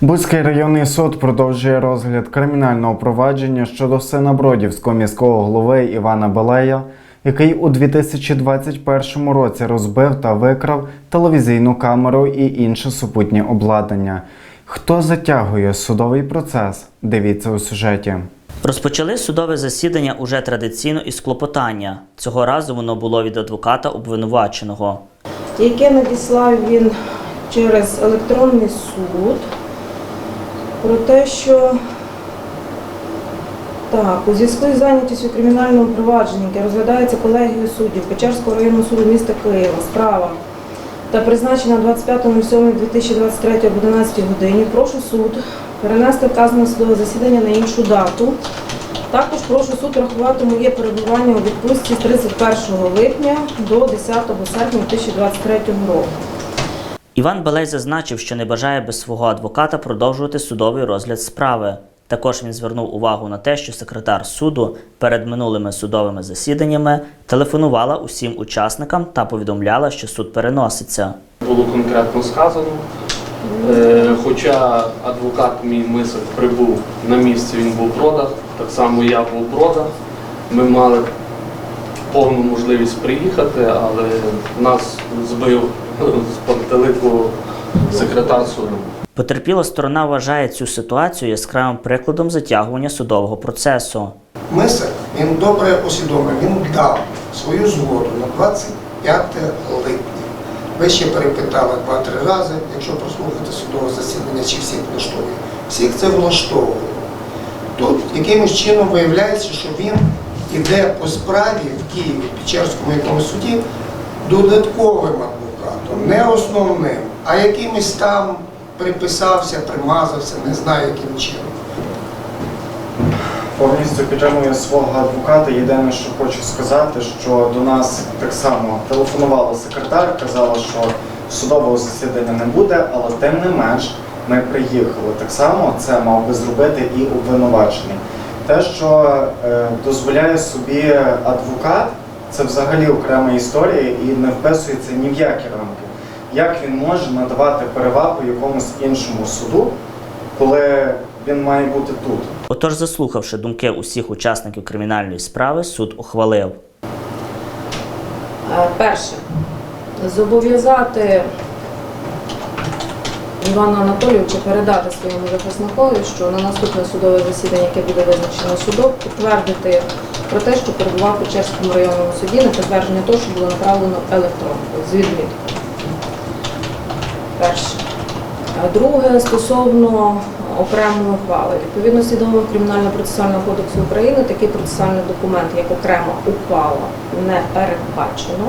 Бузький районний суд продовжує розгляд кримінального провадження щодо сина Бродівського міського голови Івана Балея, який у 2021 році розбив та викрав телевізійну камеру і інше супутнє обладнання. Хто затягує судовий процес? Дивіться у сюжеті. Розпочали судове засідання уже традиційно із клопотання. Цього разу воно було від адвоката обвинуваченого. яке надіслав він через електронний суд про те, що так, у зв'язку із зайнятістю кримінального провадження, яке розглядається колегією суддів Печерського районного суду міста Києва, справа та призначена 25.07.2023 об 11 годині, прошу суд перенести вказане судове засідання на іншу дату. Також прошу суд рахувати моє перебування у відпустці з 31 липня до 10 серпня 2023 року. Іван Балей зазначив, що не бажає без свого адвоката продовжувати судовий розгляд справи. Також він звернув увагу на те, що секретар суду перед минулими судовими засіданнями телефонувала усім учасникам та повідомляла, що суд переноситься. було конкретно сказано. Е, Хоча адвокат мій мисок прибув на місце, він був в бродах, так само я був в бродах. Ми мали повну можливість приїхати, але нас збив з пантелику секретар суду. Потерпіла сторона вважає цю ситуацію яскравим прикладом затягування судового процесу. Мисик, він добре усвідомив, він дав свою згоду на 25 липня. Ви ще перепитали два-три рази, якщо прослухати судове засідання, чи всіх влаштовує. Всіх це влаштовує. Тут якимось чином виявляється, що він іде по справі в Києві, Печерському якомусь суді, додатковим адвокатом, не основним, а якимось там приписався, примазався, не знаю яким чином. Повністю підтримую свого адвоката. Єдине, що хочу сказати, що до нас так само телефонувала секретар, казала, що судового засідання не буде, але тим не менш ми приїхали. Так само це мав би зробити і обвинувачений. Те, що е, дозволяє собі адвокат, це взагалі окрема історія і не вписується ні в які рамки. Як він може надавати перевагу якомусь іншому суду, коли він має бути тут? Отож, заслухавши думки усіх учасників кримінальної справи, суд ухвалив. Е, Перше, зобов'язати Івана Анатолійовича передати своєму захисникові, що на наступне судове засідання, яке буде визначено судом, підтвердити про те, що перебував в Печерському районному суді на підтвердження того, що було направлено електронкою з відміткою. Перше. Друге, стосовно окремої ухвали. Відповідності до вимог Кримінально-процесуального кодексу України такий процесуальний документ, як окрема ухвала, не передбачено.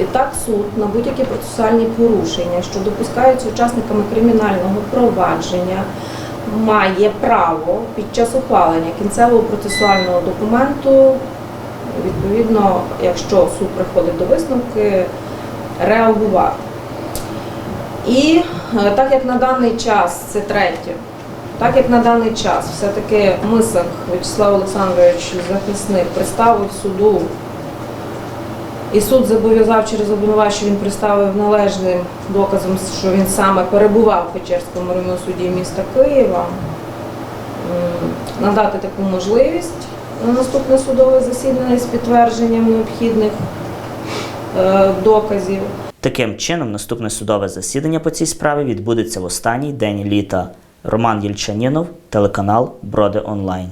Відтак суд на будь-які процесуальні порушення, що допускаються учасниками кримінального провадження, має право під час ухвалення кінцевого процесуального документу, відповідно, якщо суд приходить до висновки, реагувати. І е, так як на даний час, це третє, так як на даний час все-таки Мисак Вячеслав Олександрович, захисник, представив суду, і суд зобов'язав через обвинувачення, що він представив належним доказом, що він саме перебував в Печерському районному суді міста Києва, надати таку можливість на наступне судове засідання з підтвердженням необхідних е, доказів. Таким чином, наступне судове засідання по цій справі відбудеться в останній день літа. Роман Єльчанінов, телеканал Броди Онлайн.